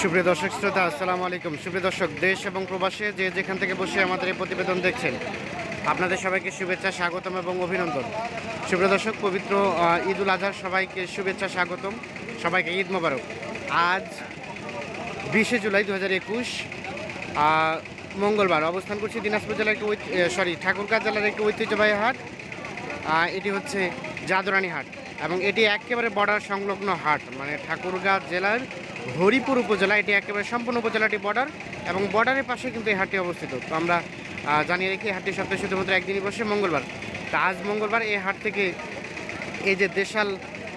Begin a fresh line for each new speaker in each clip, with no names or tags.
সুপ্রিয় দর্শক, শ্রোতা, আসসালামু আলাইকুম। সুপ্রিয় দর্শক, দেশ এবং প্রবাসে যে যেখান থেকে বসে আমাদের এই প্রতিবেদন দেখছেন, আপনাদের সবাইকে শুভেচ্ছা, স্বাগতম এবং অভিনন্দন। সুপ্রিয় দর্শক, পবিত্র ঈদ উল আজহার সবাইকে শুভেচ্ছা, স্বাগতম। সবাইকে ঈদ মোবারক। আজ বিশে জুলাই দু হাজার একুশ মঙ্গলবার, অবস্থান করছি দিনাজপুর জেলার একটি সরি, ঠাকুরগাঁ জেলার একটি ঐতিহ্যবাহী হাট। এটি হচ্ছে জাদুরানি হাট। এবং এটি একেবারে বর্ডার সংলগ্ন হাট মানে ঠাকুরগাঁ জেলার হরিপুর উপজেলা। এটি একেবারে সম্পূর্ণ উপজেলাটি বর্ডার এবং বর্ডারের পাশে কিন্তু এই হাটটি অবস্থিত। তো আমরা জানিয়ে রেখি এই হাটটি সপ্তাহে শুধুমাত্র একদিনই বসে মঙ্গলবার। তা আজ মঙ্গলবার এই হাট থেকে এই যে দেশাল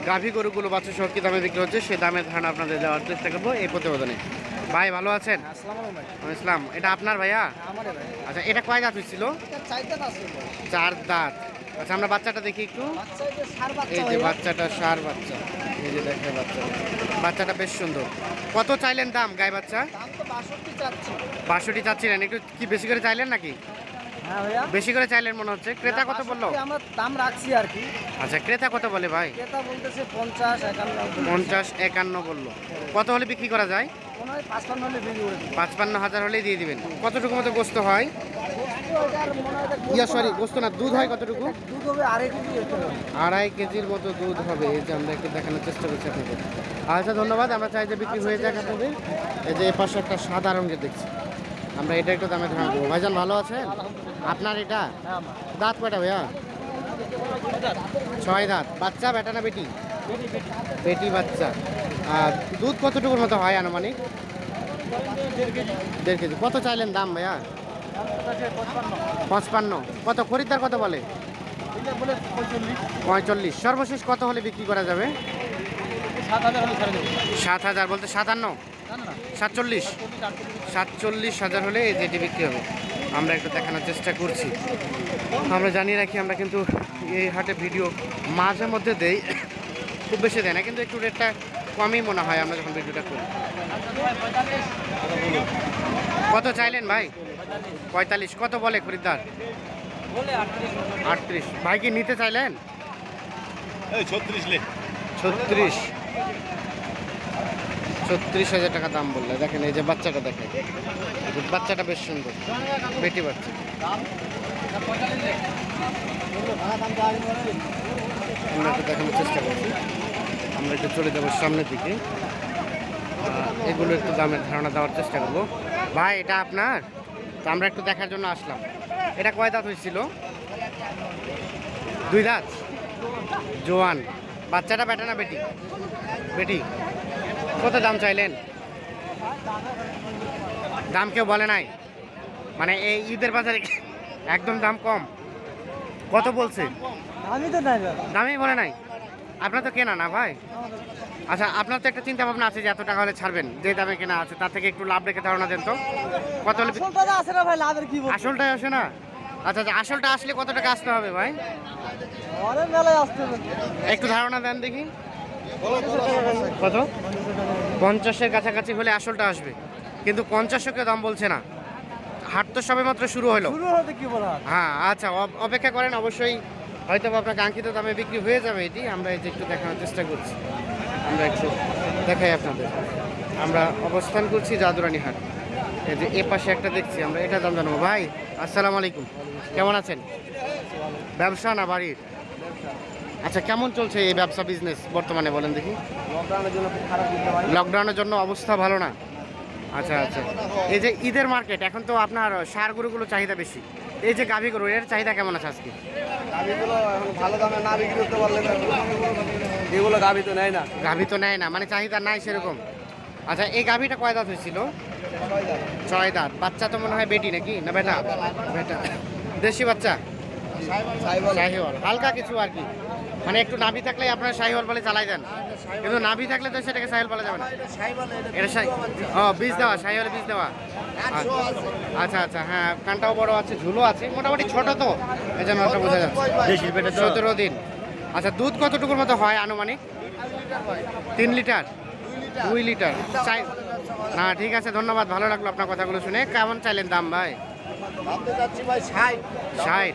গাভী গরুগুলো বাচ্চা সহ কী দামে বিক্রি হচ্ছে সেই দামের ধারণা আপনাদের দেওয়ার চেষ্টা করব এই প্রতিবেদনে। ভাই ভালো আছেন? ইসলাম এটা আপনার ভাইয়া? আচ্ছা এটা কয় দাঁত হয়েছিল চার দাঁত। আচ্ছা আমরা বাচ্চাটা দেখি একটু। এই যে বাচ্চাটা সার বাচ্চা। এই যে দেখে বাচ্চা বাচ্চাটা বেশ সুন্দর। কত চাইলেন দাম গায়ে বাচ্চা? বাষট্টি চাচ্ছিলেন। একটু কি বেশি করে চাইলেন নাকি? বেশি করে চাইলেন মনে হচ্ছে। ক্রেতা কত বলল?
আমরা দাম রাখছি আর কি।
আচ্ছা ক্রেতা কত বলে ভাই?
ক্রেতা বলতেছে পঞ্চাশ একান্ন।
পঞ্চাশ একান্ন বলল। কত হলে বিক্রি করা যায়?
হয় পাঁচপান্ন
হাজার হলেই দিয়ে দিবেন। কতটুকু মতো গোস্ত হয়? ইয়া সরি গোস্ত না দুধ হয় কতটুকু?
আড়াই
কেজির মতো দুধ হবে। এই যে আমরা একটু দেখানোর চেষ্টা করছি আপনাদের। আচ্ছা ধন্যবাদ। আমরা চাই যে বিক্রি হয়ে যাক আপনাদের। এই যে এই পাশে একটা সাদা রঙের দেখছি। আমরা এটা একটু দামে ধারণা দেবো ভাইজান ভালো আছেন? আপনার এটা?
হ্যাঁ
দাঁত কয়টা ভাইয়া? ছয় দাঁত। বাচ্চা বেটা না বেটি? বেটি বাচ্চা। আর দুধ কতটুকুর মতো হয় আনুমানিক? দেড় কেজি। কত চাইলেন দাম ভাইয়া?
পঁচপান্ন।
কত? খরিদ্দার কত বলে?
পঁয়তাল্লিশ
সর্বশেষ কত হলে বিক্রি করা যাবে?
সাত হাজার
বলতে সাতান্ন? সাতচল্লিশ? সাতচল্লিশ হাজার হলে এই যেটি বিক্রি হবে। আমরা একটু দেখানোর চেষ্টা করছি। আমরা জানিয়ে রাখি আমরা কিন্তু এই হাটে ভিডিও মাঝে মধ্যে দেই। খুব বেশি দেয় না কিন্তু একটু রেটটা কমই মনে হয় আমরা যখন ভিডিওটা করি। কত চাইলেন ভাই? পঁয়তাল্লিশ। কত বলে খরিদ্দার?
আটত্রিশ।
ভাই কি নিতে চাইলেন?
ছত্রিশ।
ছত্রিশ হাজার টাকা দাম বললে। দেখেন এই যে বাচ্চাটা দেখেন। বাচ্চাটা বেশ সুন্দর। বেটি বাচ্চা। আমরা একটু দেখানোর চেষ্টা করছি। আমরা একটু চলে যাব সামনের দিকে। এগুলো একটু দামের ধারণা দেওয়ার চেষ্টা করব। ভাই, এটা আপনার? তো আমরা একটু দেখার জন্য আসলাম। এটা কয় দাঁত হয়েছিল? দুই দাঁত? জোয়ান। বাচ্চাটা বেটা না বেটি? বেটি। কত দাম চাইলেন? দাম কেউ বলে নাই? মানে এই ঈদের বাজারে একদম দাম কম। কত বলছে?
আমি তো নাই দাদা
দামই বলে নাই? আপনার তো কেনা না ভাই। আচ্ছা আপনার তো একটা চিন্তা ভাবনা আছে যে এত টাকা হলে ছাড়বেন যে দামে কেনা আছে তার থেকে একটু লাভ রেখে ধারণা দেন তো। কত হলে
আছে না ভাই লাভের কি
আসলটাই আসে না? আচ্ছা আচ্ছা আসলটা আসলে কত টাকা আসতে হবে ভাই?
অনেক মেলায় আসতে হবে।
একটু ধারণা দেন দেখি। কত? পঞ্চাশের কাছাকাছি হলে আসলটা আসবে। কিন্তু পঞ্চাশকে দাম বলছে না। হাট তো সবে মাত্র শুরু হলো।
শুরু হতে কি বলা হয়?
আচ্ছা অপেক্ষা করেন অবশ্যই হয়তো আপনার কাঙ্ক্ষিত দামে বিক্রি হয়ে যাবে এটি। আমরা এই যে একটু দেখানোর চেষ্টা করছি। আমরা একটু দেখাই আপনাদের। আমরা অবস্থান করছি জাদুরানি হাট। এই যে এ পাশে একটা দেখছি আমরা এটা দাম জানব। ভাই আসসালামু আলাইকুম। কেমন আছেন? ব্যবসা না বাড়ির? আচ্ছা কেমন চলছে এই ব্যবসা বিজনেস বর্তমানে বলেন দেখি।
লকডাউনের জন্য
অবস্থা ভালো না? আচ্ছা আচ্ছা। এই যে ঈদের মার্কেট এখন তো আপনার সার গরুগুলো চাহিদা বেশি। এই যে গাভী গরু এর চাহিদা কেমন আছে আজকে?
গাভিগুলো এখন ভালো দামে না বিক্রি করতে পারলে এগুলো গাভি তো নেয় না।
গাভী তো নেয় না মানে চাহিদা নাই সেরকম। আচ্ছা এই গাভীটা কয় দাঁত হয়েছিল? ছয় দাঁত। বাচ্চা তো মনে হয় বেটি নাকি? না বেটা? বেটা। দেশি বাচ্চা? হালকা কিছু আর কি। মানে একটু নাভি থাকলে আপনারা শাহিওয়াল বলে চালাই দেন। কিন্তু নাভি থাকলে তো সেটাকে শাহিওয়াল বলা যাবে না। এটা শাহি ও বীজ দেওয়া শাহিওয়ালে বীজ দেওয়া। আচ্ছা আচ্ছা হ্যাঁ কানটাও বড় আছে ঝুলো আছে মোটামুটি ছোট তো। এই জন্য ওটা বোঝা যাচ্ছে। সতেরো দিন। আচ্ছা দুধ কতটুকুর মতো হয় আনুমানিক? তিন লিটার? দুই লিটার। চাই না ঠিক আছে ধন্যবাদ ভালো লাগল আপনার কথাগুলো শুনে। কেমন চাইলেন দাম ভাই?
ষাট।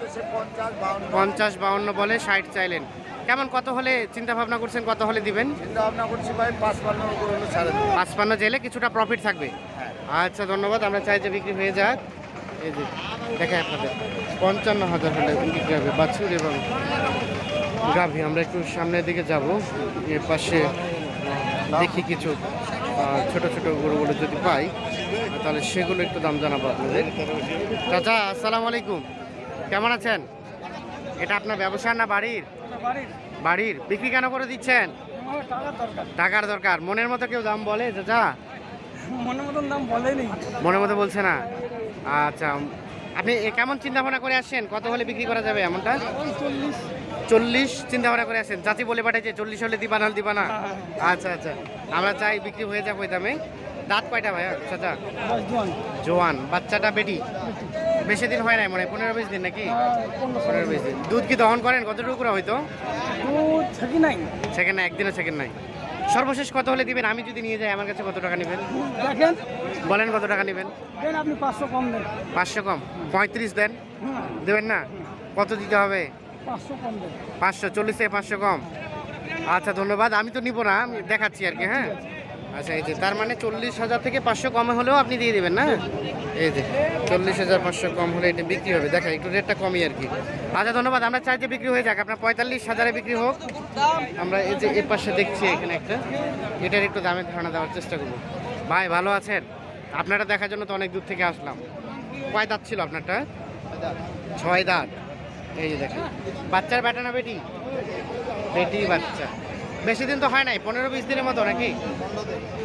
পঞ্চাশ বাউন্ন
বলে ষাট চাইলেন। কেমন কত হলে চিন্তা ভাবনা করছেন কত হলে দিবেন?
চিন্তা ভাবনা করছি ভাই পাঁচ পান্ন করে হলো ছাড়ে
পাঁচপান্ন জেলে কিছুটা প্রফিট থাকবে। আচ্ছা ধন্যবাদ। আমরা চাই যে বিক্রি হয়ে যাক। এই যে দেখে আপনাদের। পঞ্চান্ন হাজার হলে বিক্রি হবে বাছুর এবং গাভী। আমরা একটু সামনের দিকে যাব। এর পাশে দেখি কিছু ছোট ছোট গরুগুলো যদি পাই তাহলে সেগুলো একটু দাম জানাব আপনাদের। চাচা আসসালামু আলাইকুম। কেমন আছেন? এটা আপনার ব্যবসা না বাড়ির? বাড়ির। বিক্রি কেন করে দিচ্ছেন? টাকার দরকার। মনের মতো কেউ দাম বলে চাচা?
মনের মতন দাম বলেনি
মনের মতো বলছে না? আচ্ছা আপনি কেমন চিন্তা ভাবনা করে আসছেন? কত হলে বিক্রি করা যাবে এমনটা?
চল্লিশ।
চিন্তা ভাবনা করে আসছেন। চাচি বলে পাঠাইছে চল্লিশ হলে দিবা না দিবা না। আচ্ছা আচ্ছা। আমরা চাই বিক্রি হয়ে যাক ওই দামে। দাঁত কয়টা ভাইয়া চাচা? জোয়ান। বাচ্চাটা বেটি। বেশি দিন হয় নাই মনে হয়? পনেরো বিশ দিন নাকি? পনেরো বিশ দিন। দুধ কি দহন করেন? কতটুকু করে হয়তো?
দুধ নাই।
সেকেন্ড না একদিনও সেকেন্ড নাই। সর্বশেষ কত হলে দিবেন? আমি যদি নিয়ে যাই আমার কাছে কত টাকা নেবেন?
দেখেন।
বলেন কত টাকা নেবেন?
আপনি পাঁচশো কম দেন।
পাঁচশো কম। পঁয়ত্রিশ দেন? দেবেন না? কত দিতে হবে?
পাঁচশো কম দেন।
পাঁচশো চল্লিশ থেকে পাঁচশো কম। আচ্ছা ধন্যবাদ। আমি তো নিব না আমি দেখাচ্ছি আর কি হ্যাঁ? আচ্ছা এই যে, তার মানে চল্লিশ হাজার থেকে পাঁচশো কম হলেও আপনি দিয়ে দেবেন না? এই যে, চল্লিশ হাজার পাঁচশো কম হলে এটা বিক্রি হবে। দেখা, একটু রেটটা কমই আর কি। আচ্ছা ধন্যবাদ। আমরা চাই যে বিক্রি হয়ে যাক। আপনার পঁয়তাল্লিশ হাজারে বিক্রি হোক। আমরা এই যে, এ পাশে দেখছি এখানে একটা। এটার একটু দামের ধারণা দেওয়ার চেষ্টা করব। ভাই, ভালো আছেন? আপনারা দেখার জন্য তো অনেক দূর থেকে আসলাম। কয় দাঁত ছিল আপনারটা? ছয় দাঁত। এই যে দেখেন। বাচ্চার ব্যাটা না বেটি? বেটি বাচ্চা। বেশি দিন তো হয় নাই পনেরো বিশ দিনের মতো নাকি?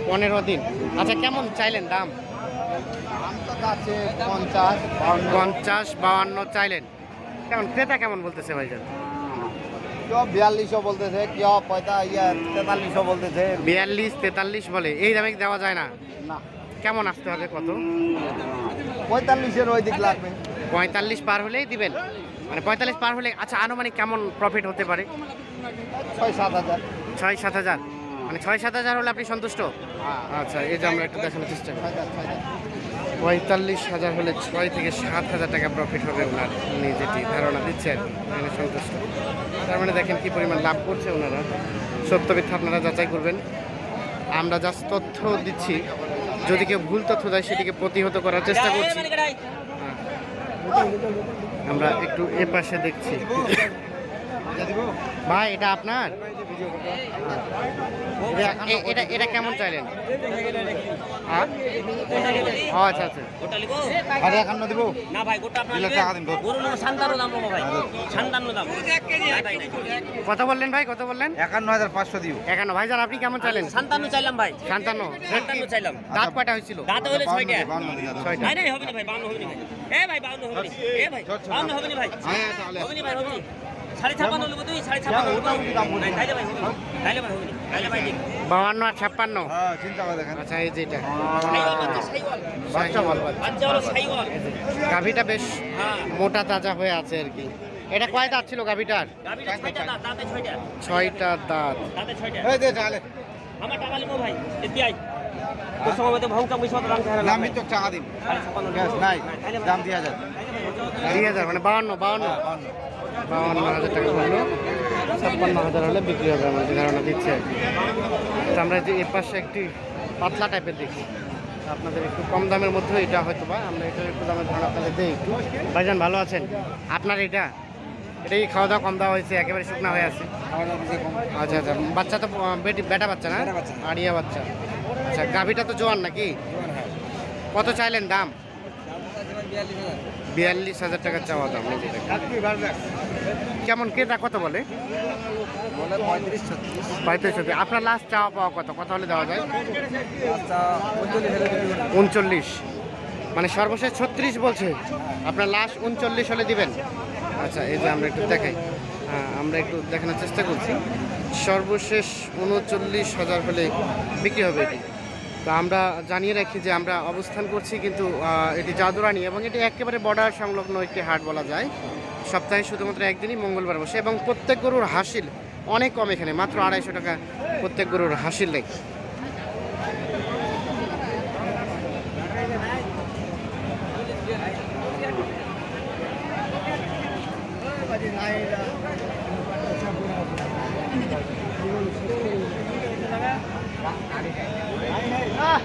পনেরো দিন। আচ্ছা কেমন চাইলেন দাম?
আছে পঞ্চাশ
বাউান্ন চাইলেন। কেমন ক্রেতা কেমন বলতেছে ভাইজান?
কেউ বিয়াল্লিশশো বলতেছে কেউ পঁয়তা ইয়ে বলতেছে।
বিয়াল্লিশ তেতাল্লিশ বলে এই দামে দেওয়া যায় না?
না।
কেমন আসতে হবে কত?
পঁয়তাল্লিশের ওই দিক লাগবে।
পঁয়তাল্লিশ পার হলেই দিবেন? মানে পঁয়তাল্লিশ পার হলে আচ্ছা আনুমানিক কেমন প্রফিট হতে পারে?
ছয় সাত হাজার।
ছয় সাত হাজার। মানে ছয় সাত হাজার হলে আপনি সন্তুষ্ট? আচ্ছা এই যে আমরা একটু দেখানোর চেষ্টা। পঁয়তাল্লিশ হাজার হলে ছয় থেকে সাত হাজার টাকা প্রফিট হবে ওনার। উনি যেটি ধারণা দিচ্ছেন এখানে সন্তুষ্ট। তার মানে দেখেন কি পরিমাণ লাভ করছে ওনারা। সত্য মিথ্যা আপনারা যাচাই করবেন। আমরা যা তথ্য দিচ্ছি, যদি কেউ ভুল তথ্য দেয়, সেটিকে প্রতিহত করার চেষ্টা করছি। আমরা একটু এ পাশে দেখছি। ভাই এটা আপনার? এটা- এটা এটা কেমন চাইলেন? হ্যাঁ? আচ্ছা আচ্ছা।
আরে একান্ন দিব।
না ভাই গোটা ভাই। ভাই।
কত বললেন ভাই কত বললেন?
একান্ন হাজার পাঁচশো দিও।
একান্ন। ভাইজান আপনি কেমন চাইলেন?
সান্তান্ন চাইলাম ভাই।
সান্তান্ন।
সান্তান্ন চাইলাম।
দাঁত কয়টা হয়েছিল?
দাঁতে হলে ছয়টা।
ছয়টা।
নাই নাই হবে না ভাই বাউন্ন হবে না ভাই। এ ভাই বাউন্ন হবে না। এ ভাই বাউন্ন হবে না ভাই। হবে না ভাই হবে না।
বাউান্ন আর ছাপ্পান্ন
হ্যাঁ চিন্তা করে দেখেন।
আচ্ছা এই যেটা। গাভিটা বেশ
হ্যাঁ।
মোটা তাজা হয়ে আছে আর কি। এটা কয় দাঁত ছিল গাভিটার?
ছয়টা দাঁত
মানে বাউান্ন বাউান্ন। বাউান্ন হাজার টাকা বলল ছাপ্পান্ন হাজার হলে বিক্রি হবে আমাদের ধারণা দিচ্ছে। তো আমরা যে এর পাশে একটি পাতলা টাইপের দেখি আপনাদের একটু কম দামের মধ্যে এটা হয়তো বা আমরা এটার একটু দামের ধারণা আপনাদের দিই একটু। ভাইজান ভালো আছেন? আপনার এটা? এটাই খাওয়া দাওয়া কম দেওয়া হয়েছে একেবারে শুকনা হয়ে আছে। আচ্ছা আচ্ছা বাচ্চা তো বেটি বেটা বাচ্চা না? আড়িয়া বাচ্চা। আচ্ছা গাভিটা তো জোয়ান নাকি? কত চাইলেন দাম? বিয়াল্লিশ হাজার টাকা চাওয়া দাম। কেমন ক্রেতা কত বলে?
পঁয়ত্রিশ ছত্রিশ
আপনার লাস্ট চাওয়া পাওয়া কত? কত হলে দেওয়া যায়।
উনচল্লিশ।
মানে সর্বশেষ ছত্রিশ বলছে। আপনার লাস্ট উনচল্লিশ হলে দিবেন। আচ্ছা এই যে আমরা একটু দেখাই। হ্যাঁ আমরা একটু দেখানোর চেষ্টা করছি। সর্বশেষ উনচল্লিশ হাজার হলে বিক্রি হবে এটি। তো আমরা জানিয়ে রাখি যে আমরা অবস্থান করছি কিন্তু এটি জাদুরানি এবং এটি একেবারে বর্ডার সংলগ্ন একটি হাট বলা যায়। সপ্তাহে শুধুমাত্র একদিনই মঙ্গলবার বসে এবং প্রত্যেক গরুর হাসিল অনেক কম এখানে, মাত্র আড়াইশো টাকা প্রত্যেক গরুর হাসিল লেগে
あれ?